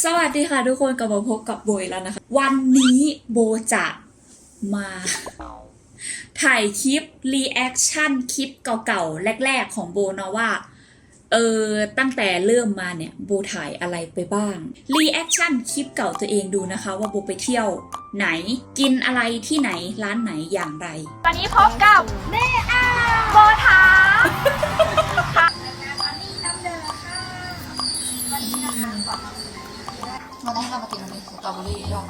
สวัสดีค่ะทุกคนกลับมาพบกับโบยแล้วนะคะ วันนี้โบจะมาถ่ายคลิปรีแอคชั่นคลิปเก่าๆ แรกๆ ของโบนะว่า เออตั้งแต่เริ่มมาเนี่ยโบถ่ายอะไรไปบ้างรีแอคชั่นคลิปเก่าตัวเองดูนะคะ ว่าโบไปเที่ยวไหนกินอะไรที่ไหนร้านไหนอย่างไร วันนี้พบกับแม่อาโบทา วันนี้เรามากินอะไรสตรอเบอรี่ย่อม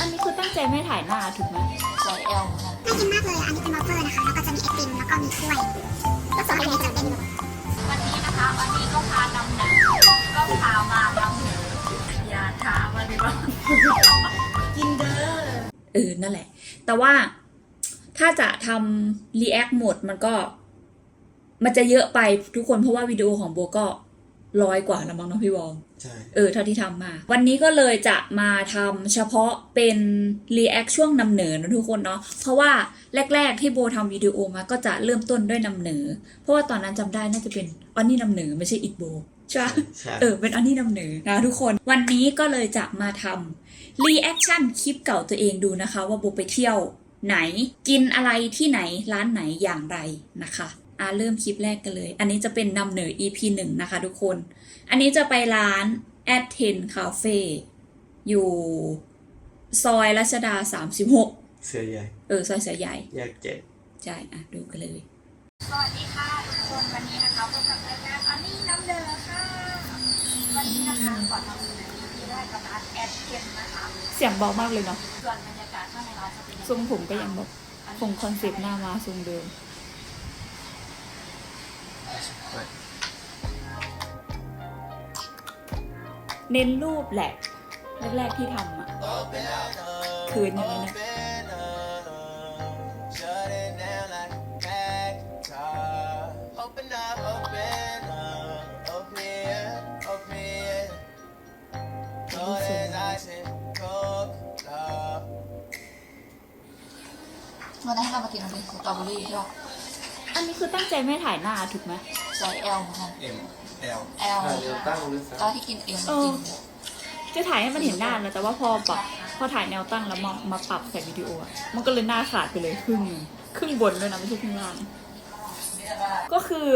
อันนี้คือตั้งใจไม่ถ่ายหน้าถูกไหมไซส์ L เหมือนกันน่ากินมากเลยอะอันนี้เป็นวอฟเฟอร์นะคะ แล้วก็จะมีไอติมแล้วก็มีกล้วยแล้วส่วนอันนี้จะเป็นวันนี้นะคะ วันนี้ก็พานำเหนือก็พามานำเหนืออย่าถามวันนี้ว่ากินเด้อเออนั่นแหละ แต่ว่าถ้าจะทำรีแอคหมดมันก็ มันจะเยอะไปทุกคนเพราะว่าวิดีโอของโบก็ ร้อยกว่าแล้วมั้งเนาะพี่วอมใช่เออเท่าที่ทำมา วันนี้ก็เลยจะมาทำเฉพาะเป็นรีแอคช่วงนำเหนอนะทุกคนเนาะเพราะว่าแรก ๆ ที่โบทำวิดีโอมาก็จะเริ่มต้นด้วยนำเหนอเพราะว่าตอนนั้นจำได้น่าจะเป็นอันนี้นำเหนอไม่ใช่อิดโบใช่ปะใช่เออเป็นอันนี้นำเหนือนะทุกคนวันนี้ก็เลยจะมาทำรีแอคชั่นคลิปเก่าตัวเองดูนะคะ ว่าโบไปเที่ยวไหนกินอะไรที่ไหนร้านไหนอย่างไรนะคะ อ่าเริ่มคลิปแรกกันเลย อันนี้จะเป็นนำเหนือ EP หนึ่งนะคะทุกคน อันนี้จะไปร้าน at ten cafe อยู่ซอยรัชดา 36 เสื้อใหญ่ เออ ซอยเสือใหญ่ แยกเจ็ดใช่ อะ ดูกันเลย สวัสดีค่ะ ทุกคนวันนี้นะคะพบกับรายการอันนี้น้ำเดือค่ะ วันนี้นะคะขอทำที่แรกกับร้านแอดเกนนะคะเสียงเบามากเลยเนาะส่วนบรรยากาศข้างในร้านจะเป็นยังไงทรงผมก็ยังแบบคงคอนเซปต์หน้ามาทรงเดิม เน้นรูปแหละ แรกๆที่ทำอะคืนอย่างนั้นนะวันนี้เรามากินอะไรสตรอเบอรี่ย่อม อันนี้คือตั้งใจไม่ถ่ายหน้าถูกไหมไซส์ L เหมือนกันเอ็มแอล L เดี๋ยวตั้งหรือตอซันที่กินเองเออกินจะถ่ายให้มันเห็นหน้านะแต่ว่าพอปรับพอถ่ายแนวตั้งแล้วมามาปรับใส่วิดีโออะมันก็เลยหน้าขาดไปเลยครึ่งหนึ่งครึ่งบนด้วยนะไม่ใช่ครึ่งล่าง ก็คือ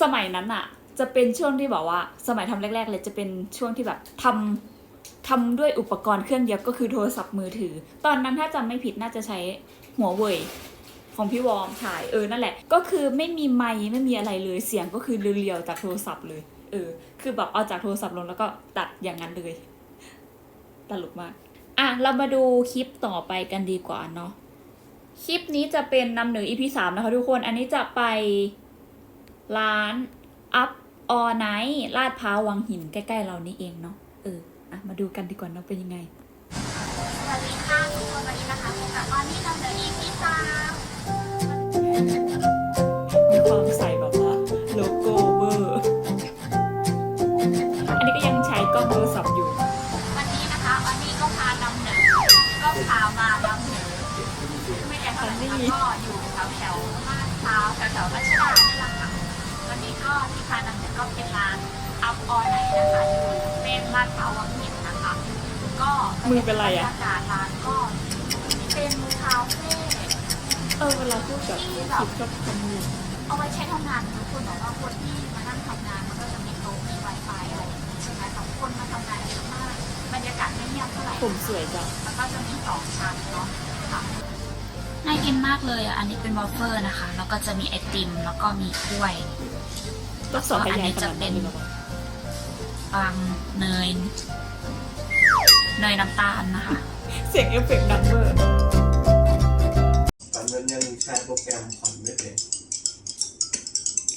สมัยนั้นอะจะเป็นช่วงที่แบบว่า สมัยทำแรก ๆ เลยจะเป็นช่วงที่แบบทำทำด้วยอุปกรณ์เครื่องเดียวก็คือโทรศัพท์มือถือ ตอนนั้นถ้าจำไม่ผิดน่าจะใช้หัวเว่ย ของพี่วอมถ่ายเออนั่นแหละ ก็คือไม่มีไมค์ไม่มีอะไรเลยเสียงก็คือเรียวๆจากโทรศัพท์เลย เออ คือแบบเอาจากโทรศัพท์ลงแล้วก็ตัดอย่างนั้นเลยตลกมากอะเรามาดูคลิปต่อไปกันดีกว่าเนาะคลิปนี้จะเป็นนำเหนือ EP สามนะคะทุกคนอันนี้จะไปร้าน Up All Night ลาดพร้าววังหินใกล้ ๆ เรานี่เองเนาะเอออะมาดูกันดีกว่าเนาะเป็นยังไง ก็อยู่แถวแถวลาดพร้าวแถวแถวรัชดานี่แหละค่ะวันนี้ก็ที่พานำเหนือก็เป็นร้านอัพออนไลน์นะคะอยู่เส้นลาดพร้าววังหินนะคะ ก็มือเป็นไรอะ บยากาศร้านก็เป็นคาเฟ่เออเวลาพูดกับคลิปชอบทำมือเอาไว้ใช้ทำงานทุกคนแต่ว่าคนที่มานั่งทำงานมันก็จะมีโต๊ะมีไวไฟอะไรอย่างเงี้ยใช่ไหมแต่คนมาทำงานเยอะมากบรรยากาศไม่เงียบเท่าไหร่ ผมสวยจัง แล้วก็จะมีสองชั้นเนาะค่ะ น่ากินมากเลยอะ อันนี้เป็นวอฟเฟอร์นะคะ แล้วก็จะมีไอติม แล้วก็มีกล้วยก็สอนขยายขนาดนั้นเลยเหรอวะบางเนย เนยน้ำตาลนะคะ เสียงเอฟเฟกต์ดังเวอร์ตอนนั้นยังใช้โปรแกรมผ่อนไม่เป็น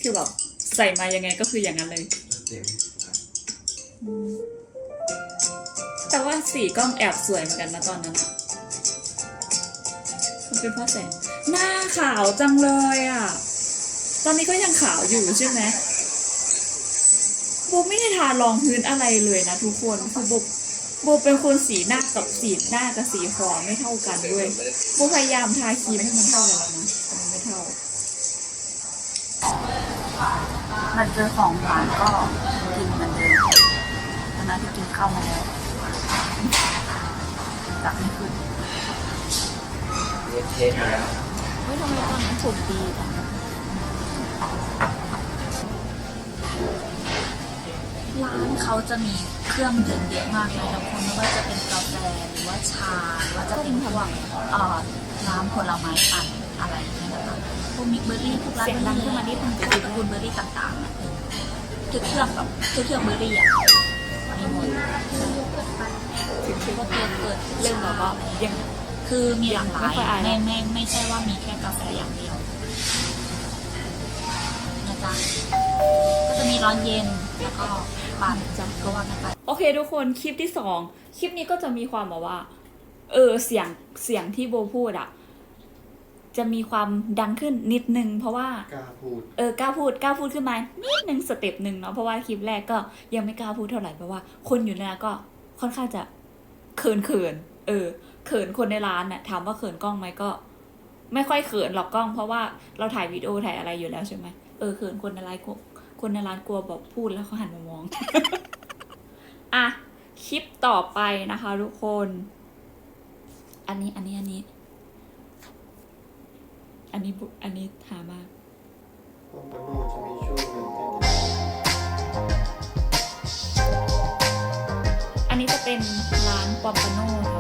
คือแบบใส่มายังไงก็คืออย่างนั้นเลยเจ๋งแต่ว่าสีกล้องแอบสวยเหมือนกันนะตอนนั้นอะมัน เป็นเพราะแสงหน้าขาวจังเลยอะ ตอนนี้ก็ยังขาวอยู่ใช่ไหมโบไม่ได้ทารองพื้นอะไรเลยนะทุกคนคือโบโบเป็นคนสีหน้ากับสีหน้ากับสีคอไม่เท่ากันด้วยโบพยายามทาครีมให้มันเท่ากันแล้วนะแต่มันไม่เท่า มันเจอของหวานก็กินเหมือนเดิมตอนนั้นที่กินเข้ามาแล้วจับไม่ขึ้นเรียน เทสมาแล้วเฮ้ยทำไมตอนนั้นผมดีจังร้านเขาจะมีเครื่องดื่มเยอะมากเลยทุกคนไม่ว่าจะเป็นกาแฟหรือว่าชาหรือว่าจะเป็นพวกเอ่อน้ำผลไม้ปั่นอะไรอย่างเงี้ยนะคะพวกมิกเบอร์รี่พวกร้านเสียงดังขึ้นมานิดนึงหรือตระกูลเบอร์รี่ต่างๆอะคือเครื่องแบบคือเครื่องเบอร์รี่อะมีหมดถึงคิดว่าเกิดเกิดเริ่มแบบว่ายัง คือมีหลากหลายไม่ค่อยอายไม่ไม่ไม่ใช่ว่ามีแค่กาแฟอย่างเดียวนะจ๊ะก็จะมีร้อนเย็นแล้วก็ปั่นจัก็ว่ากันไปโอเคทุกคนคลิปที่สองคลิปนี้ก็จะมีความแบบว่า เออเสียงเสียงที่โบพูดอะจะมีความดังขึ้นนิดนึง เพราะว่ากล้าพูดเออกล้าพูดกล้าพูดขึ้นมานิดนึงสเต็ปหนึ่งเนาะเพราะว่าคลิปแรกก็ยังไม่กล้าพูดเท่าไหร่เพราะว่า คนอยู่ในร้านก็ค่อนข้างจะเขินเขินๆเออ เขินคนในร้านเนี่ยถามว่าเขินกล้องไหมก็ ไม่ค่อยเขินหรอกกล้อง เพราะว่าเราถ่ายวิดีโอถ่ายอะไรอยู่แล้วใช่ไหมเออเขินคนในร้านกลัวคนในร้านกลัวแบบพูดแล้วเขาหันมามองอะคลิปต่อไปนะคะทุกคน อันนี้อันนี้อันนี้ อันนี้บุอันนี้หามากปอมปาโนจะมีช่วงหนึ่งที่อันนี้จะเป็นร้านปอมปาโน่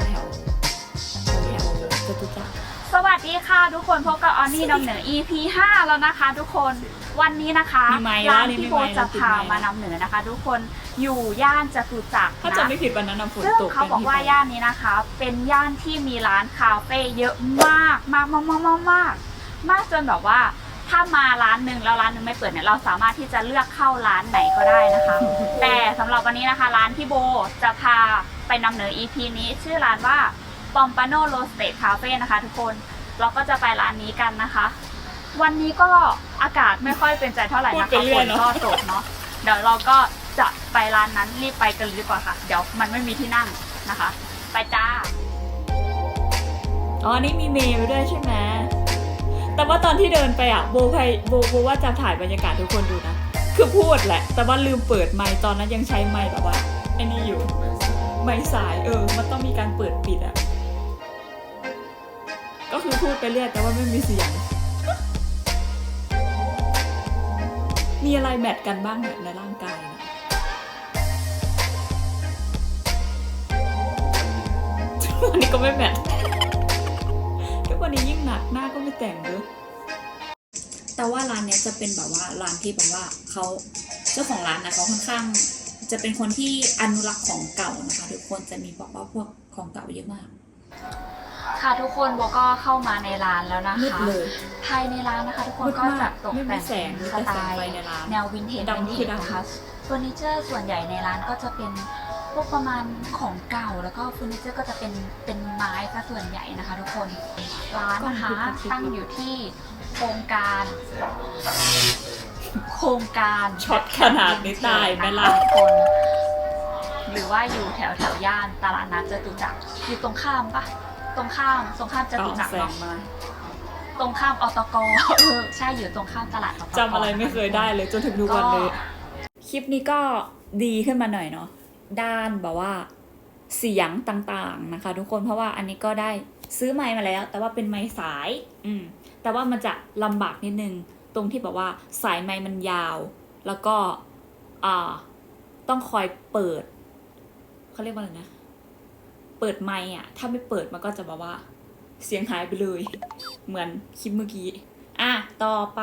แถวจตุจักรสวัสดีค่ะทุกคนพบกับออนนี่นำเหนือ EP 5 แล้วนะคะ ทุกคนวันนี้นะคะมีไมค์ร้านแล้วนี่ที่มีโบไมค์จะแล้วติดพาไมค์ มานำเหนือนะคะ ทุกคนอยู่ย่านจตุจักรถ้านะจำไม่ผิดวันนั้นนะฝนซึ่งตกเขาบอกว่าป็นที่ย่านนี้นะคะ เป็นย่านที่มีร้านคาเฟ่เยอะมากมากมากมากมากมากมากจนแบบว่าถ้ามาร้านหนึ่งแล้วร้านหนึ่งไม่เปิดเนี่ยเราสามารถที่จะเลือกเข้าร้านไหนก็ได้นะคะ แต่สำหรับวันนี้นะคะ ร้านที่โบจะพาไปนำเหนือ EP นี้ชื่อร้านว่า ปอมปาโนโรสเต c คาเฟ่นะคะทุกคนเราก็จะไปร้านนี้กันนะคะ วันนี้ก็อากาศไม่ค่อยเป็นใจเท่าไหร่พูดนะไปคะเรื่ฝอยนเนาะก็ตกเนาะเดี๋ยวเราก็จะไปร้านนั้นรีบไปกันเลยดีกว่าค่ะ เดี๋ยวมันไม่มีที่นั่งนะคะ ไปจ้าอ๋อนี่มีเมย์ไปด้วยใช่ไหมแต่ว่าตอนที่เดินไปอะโบไพโบโบว่าจะถ่ายบรรยากาศทุกคนดูนะ คือพูดแหละ แต่ว่าลืมเปิดไมค์ตอนนั้นยังใช้ไมค์แบบว่าไอ้นี่อยู่ไมค์สายเออ มันต้องมีการเปิดปิดอะก็คือ พูดไปเรื่อยแต่ว่าไม่มีเสียง มีอะไรแมทกันบ้างเนี่ยในร่างกายเนี่ยทุกวันนี้ก็ไม่แมททุกวันนี้ยิ่งหนักหน้าก็ไม่แต่งด้วยแต่ว่าร้านเนี้ยจะเป็นแบบว่าร้านที่แบบว่าเขาเจ้าของร้านนะเขาค่อนข้างจะเป็นคนที่อนุรักษ์ของเก่านะคะ ทุกคนจะมีบอกว่าพวกของเก่าเยอะมาก ค่ะทุกคนโบก็เข้ามาในร้านแล้วนะมืดคะ เลยภายในร้านนะคะ ทุกคนมืดก็มากจะตกไม่มีแต่งแสงมีสแต่ไตแสงล์ไฟในร้านแนววินเทจดำวินเทคือจดำ นะคะเฟอร์นิเจอร์ส่วนใหญ่ในร้านก็จะเป็นพวกประมาณของเก่าแล้วก็เฟอร์นิเจอร์ก็จะเป็นเป็นไม้ซะส่วนใหญ่นะคะ ทุกคนร้านนะคะตั้งอยู่ที่โครงการ โครงการ ช็อตขนาดนี้ตายไหมล่ะทุกคนหรือว่าอยู่แถวแถวย่านตลาดนัดจตุจักรอยู่ตรงข้ามปะ ตรงข้ามตรงข้ามจตุจักรแสงเนาะมาตรงข้ามอตกเออใช่อยู่ตรงข้ามตลาดอตกจำอะไรไม่เคยได้เลยจนถึงทุกวันเลยคลิปนี้ก็ดีขึ้นมาหน่อยเนาะด้านแบบว่าเสียงต่างๆนะคะ ทุกคนเพราะว่าอันนี้ก็ได้ซื้อไมค์มาแล้ว แต่ว่าเป็นไมค์สาย อืม แต่ว่ามันจะลำบากนิดนึง ตรงที่แบบว่าสายไมค์มันยาว แล้วก็อ่าต้องคอยเปิดเขาเรียกว่าอะไรนะ เปิดไมค์อะถ้าไม่เปิดมันก็จะแบบว่า เสียงหายไปเลย เหมือนคลิปเมื่อกี้ อะ ต่อไป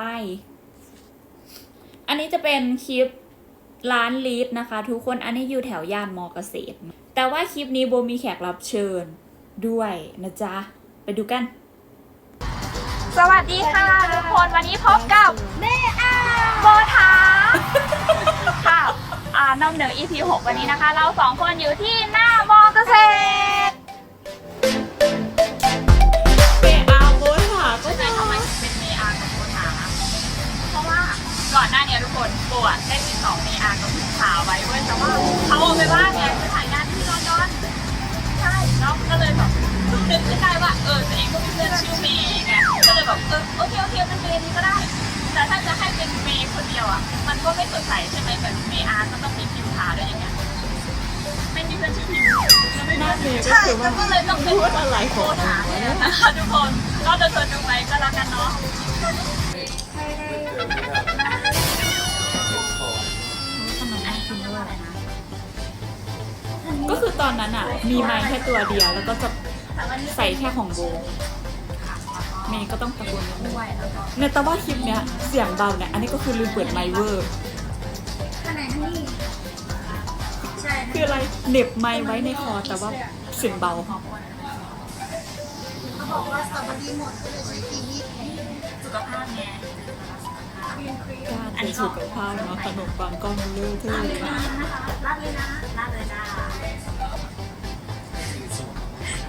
อันนี้จะเป็นคลิปร้านลีดนะคะ ทุกคนอันนี้อยู่แถวย่านมอเกษตร แต่ว่าคลิปนี้โบมีแขกรับเชิญด้วยนะจ๊ะ ไปดูกัน สวัสดีค่ะทุกคนวันนี้พบกับแม่อาโบทาค่ะอ่านำเหนือ EP 6 วันนี้นะคะ เราสองคนอยู่ที่หน้า เกษตรเปอาโบถาก็ใช่ทำไมถึงเป็นเมอากับโบทาเพราะว่าก่อนหน้านี้ทุกคนโบอะได้ติดต่อเมอากับพี่สาวไว้เว้ยแต่ว่าเขาเอาไปว่าไงไปถ่ายงานที่ลอนดอนใช่แล้วก็เลยแบบนึกขึ้นได้ว่าเออตัวเองก็มีเพื่อนชื่อเมย์ไงก็เลยแบบเออโอเคโอเคเป็นเมย์นี้ก็ได้ แต่ถ้าจะให้เป็นเมย์คนเดียวอะมันก็ไม่สดใสใช่ไหมแบบเมย์อาก็ต้องมีผิวขาวด้วยอย่างเงี้ย ไม่มีเมย์ก็ใช่คือว่แล้วก็เลยต้องเป็นพูดอะไรของหาเนี่ยนะคะทุกคนก็จะชิญดูไปก็แล้วกันเนาะก็คือตอนนั้นอะ มีไม้แค่ตัวเดียว แล้วก็จะใส่แค่ของโบเมย์ก็ต้องตะโกนนิดนึงด้วยเนี่ยแต่ว่าคลิปเนี้ยเสียงเบาเนี่ย อันนี้ก็คือลืมเปิดไมค์เวอร์ คืออะไรเหน็บไมค์ไว้ในคอแต่ว่าเสียงเบาเขาบอกว่าสตรอเบอรี่หมดก็เลยใช้ปีนี้สุขภาพไงการเป็นสุขภาพเนาะขนมปังก็มันเลือกเท่ลาดเลยนะลาดเลยนะลาดเลยนะ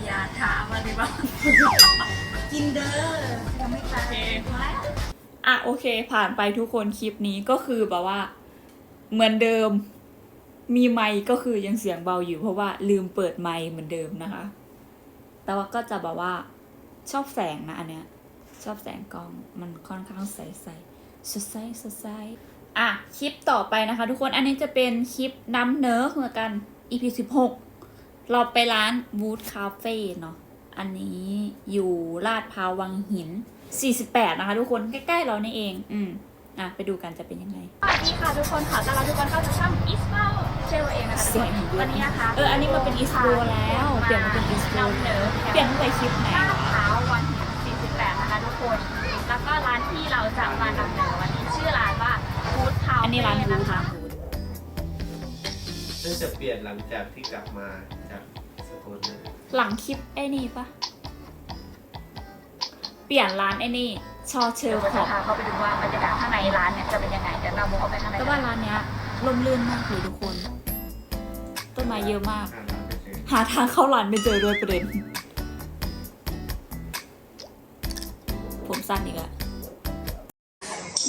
อย่าถามอะไรบ้างกินเด้อยังไม่ตายโอเคไว้อะโอเค ผ่านไปทุกคนคลิปนี้ก็คือแบบว่า เหมือนเดิม มีไมค์ก็คือยังเสียงเบาอยู่เพราะว่าลืมเปิดไมค์เหมือนเดิมนะคะ แต่ว่าก็จะแบบว่าชอบแสงนะอันเนี้ย ชอบแสงกล้องมันค่อนข้างใสใสสดใสสดใสอะคลิปต่อไปนะคะ ทุกคนอันนี้จะเป็นคลิปน้ำเนื้อเหมือนกัน EP 16เราไปร้าน Wood Cafe เนาะอันนี้อยู่ลาดพร้าววังหิน 48 นะคะ ทุกคนใกล้ๆเรานี่เอง อืมอะไปดูกันจะเป็นยังไงสวัสดีค่ะทุกคนขอต้อนรับทุกคนเข้าสู่ช่องอิสเ l เชลเองนะคะทุกคนวันนี้นะคะเอออันนี้มันเป็น East Blue แล้วเปลี่ยนมาเป็น East Blue นำเหนอเปลี่ยนตั้งแต่คลิปไหนลาดวะพร้าววังหิน48นะคะทุกคน แล้วก็ร้านที่เราจะมานำเหนอวันนี้ชื่อร้านว่าฟูดพาวอันนี้ร้านนะ Wood คะ Wood น่าจะเปลี่ยนหลังจากที่กลับมาจากสกลนะหลังคลิปไอ้นี่ปะเปลี่ยนร้านไอ้นี่ชอเชเดี๋ลยวขจะอบพาเข้าไปดูว่าบรรยากาศข้างในร้านเนี่ยจะเป็นยังไงเดี๋ยวเรามุกเข้าไปข้างในแต่ว่าร้านเนี้ย ลมลื่นมากเลยทุกคน ต้นไม้เยอะมากอ่านร้านไปเจอหาทางเข้าร้านไม่เจอด้วยประเด็น ผมสั้นอีกอะ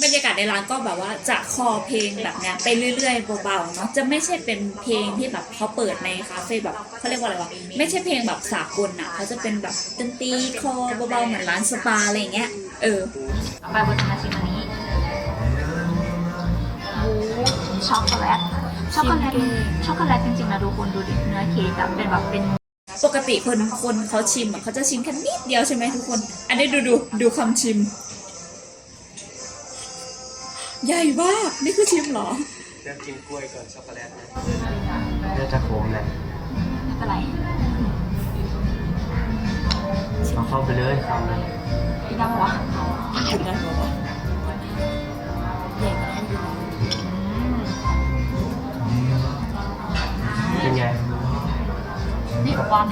บรรยากาศในร้านก็แบบว่าจะคอเพลงแบบเนี้ยไปเรื่อยๆเบาๆเนาะจะไม่ใช่เป็นเพลงที่แบบเขาเปิดในคาเฟ่แบบเขาเรียกว่าอะไรวะไม่ใช่เพลงแบบสากลอะเขาจะเป็นแบบดนตรีคอเบาๆเหมือนร้านสปาอะไรอย่างเงี้ยเออต่อไปบนมาชิมอั ช็อกโกแลต ช็อกโกแลต ช็อกโกแลตจริงๆนะดูคนดูดิเนื้อเค้กอะเป็นแบบเป็นปกติคนคนเขาชิมอะเขาจะชิมแค่นิดเดียวใช่ไหมทุกคน อันนี้ดูดูดูคำชิม ใหญ่มาก นี่คือชิมเหรอเลือกกินกล้วยก่อนช็อกโกแลตนะน่าจะขมแหละอะไรเอาเข้าไปเลยคำนั้นพี่น้ำวะถึงได้บอกว่า เป็นไงนี่กับป้อน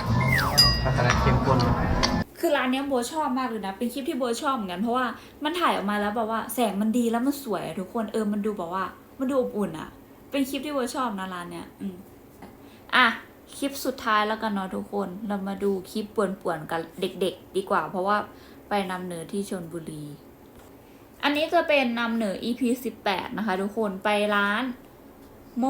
ช็อกโกแลตเข้มข้นคือร้านเนี้ยโบชอบมากเลยนะ เป็นคลิปที่โบชอบเหมือนกันเพราะว่ามันถ่ายออกมาแล้วแบบว่าแสงมันดีแล้วมันสวยอะทุกคนเออมันดูแบบว่า มันดูอบอุ่นอะเป็นคลิปที่โบชอบนะร้านเนี้ยอืมอะคลิปสุดท้ายแล้วกันเนาะทุกคนเรามาดูคลิปป่วนๆกับเด็ก ๆ ดีกว่า เพราะว่าไปนำเหนือที่ชนบุรี อันนี้จะเป็นนำเหนือ EP 18 นะคะ ทุกคนไปร้าน โม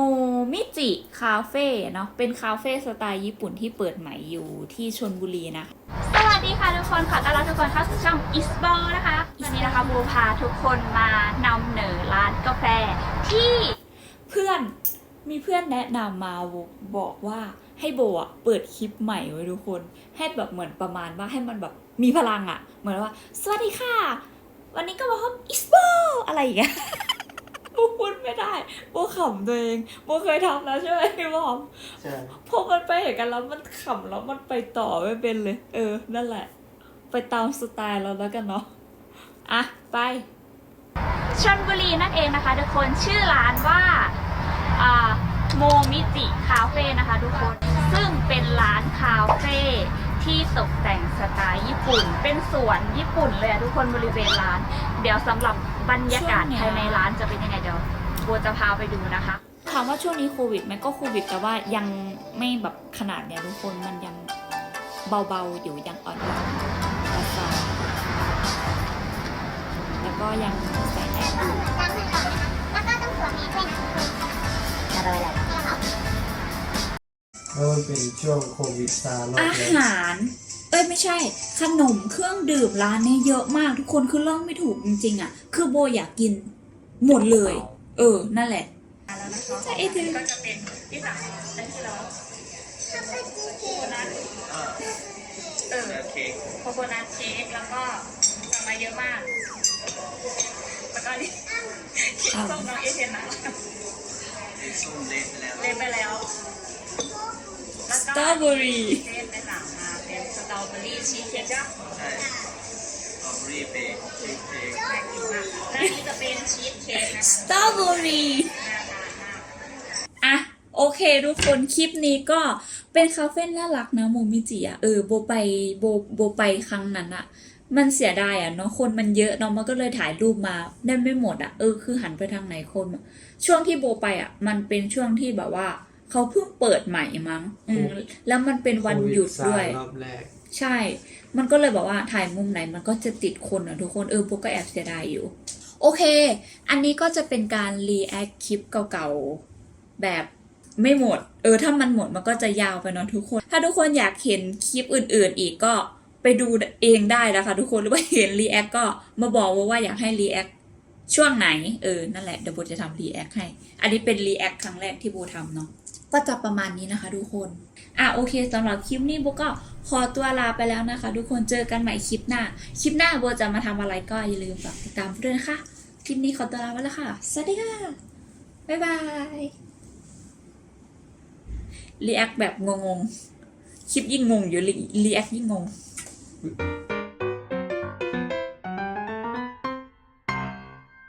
มิจิคาเฟ่เนาะเป็นคาเฟ่สไตล์ญี่ปุ่นที่เปิดใหม่อยู่ที่ชนบุรีนะคะสวัสดีค่ะทุกคนขอต้อนรับทุกคนเข้าสู่ช่องอิสบอลนะคะวันนี้นะคะบูพาทุกคนมานำเหนอร้านกาแฟที่เพื่อนมีเพื่อนแนะนำมาบอกบอกว่าให้โบอะเปิดคลิปใหม่ไว้ทุกคน ให้แบบเหมือนประมาณว่าให้มันแบบมีพลังอะ เหมือนว่า สวัสดีค่ะ วันนี้ก็มาพบอิสโบอะไรอย่างเงี้ย โบพูดไม่ได้โบขำตัวเองโบเคยทำแล้วใช่ไหมพี่บอมใช่พอมันไปเห็นกันแล้วมันขำแล้วมันไปต่อไม่เป็นเลย เออ นั่นแหละ ไปตามสไตล์เราแล้วกันเนาะอะไปชลบุรีนั่นเองนะคะทุกคนชื่อร้านว่าโมมิจิคาเฟ่นะคะทุกคนซึ่งเป็นร้านคาเฟ่ที่ตกแต่งสไตล์ญี่ปุ่น เป็นสวนญี่ปุ่นเลยอะทุกคนบริเวณร้าน เดี๋ยวสำหรับ บรรยากาศภายในร้านจะเป็นยังไงเดี๋ยวโบจะพาไปดูนะคะถามว่าช่วงนี้โควิดไหมก็โควิดแต่ว่ายังไม่แบบขนาดเนี้ยทุกคนมันยังเบาๆอยู่ยังอ่อนๆซาๆแล้วก็ยังใส่แอปอยู่ล้างมือก่อนนะคะแล้วก็ต้องสวมแมสด้วยนะอะไรอะไรแล้วมันเป็นช่วงโควิดซาโลกอาเลยหาร เอ้ยไม่ใช่ ขนมเครื่องดื่มร้านเนี้ยเยอะมากทุกคนคือเรื่องไม่ถูกจริงๆอะ คือโบอยากกิน หมดเลย เออ นั่นแหละใช่เอเธอ ก็จะเป็นที่สั่งได้ที่เราโคนัทโคโคนัทเชคแล้วก็สั่งมาเยอะมาก แล้วก็นี่ส้มน้องเอเทนนะส้มเละไปแล้ว เล่นไปแล้วแล้วสก็ตรอเบอรี่ เตรอเบอรี่ชีสเค้กจ้ะใช่สตรอเบอรี่เบคชีสเค้กน่ากินมากและอันนี้จะเป็นชีสเค้กนะคะสตรอเบอรี่ น่าทานมากอะโอเคทุกคนคลิปนี้ก็เป็นคาเฟ่น่ารักนะโมมิจิอะเออโบไปโบโบไปครั้งนั้นอะมันเสียดายอะเนาะคนมันเยอะเนาะมันก็เลยถ่ายรูปมาได้ไม่หมดอะเออคือหันไปทางไหนคนอะช่วงที่โบไปอะมันเป็นช่วงที่แบบว่าเขาเพิ่งเปิดใหม่มั้งอืมแล้วมันเป็นวันหยุดด้วยรอบแรก ใช่ มันก็เลยแบบว่าถ่ายมุมไหนมันก็จะติดคนอะทุกคนเออพวกก็แอบเสียดายอยู่ โอเค อันนี้ก็จะเป็นการรีแอคคลิปเก่าๆ แบบไม่หมด เออถ้ามันหมดมันก็จะยาวไปเนาะทุกคน ถ้าทุกคนอยากเห็นคลิปอื่นๆ อีกก็ไปดูเองได้นะคะทุกคนหรือว่าเห็นรีแอคก็มาบอกว่าว่าอยากให้รีแอคช่วงไหน เออ นั่นแหละเดี๋ยวโบจะทำรีแอคให้ อันนี้เป็นรีแอคครั้งแรกที่โบทำเนาะ ก็จะประมาณนี้นะคะทุกคน อะโอเคสำหรับคลิปนี้โบก็ขอตัวลาไปแล้วนะคะ ทุกคนเจอกันใหม่คลิปหน้า คลิปหน้าโบจะมาทำอะไรก็อย่าลืมฝากติดตามด้วยนะคะ คลิปนี้ขอตัวลาไปแล้วค่ะ สวัสดีค่ะ บ๊ายบายรีแอคแบบงงๆ คลิปยิ่งงงอยู่รีแอคยิ่งงง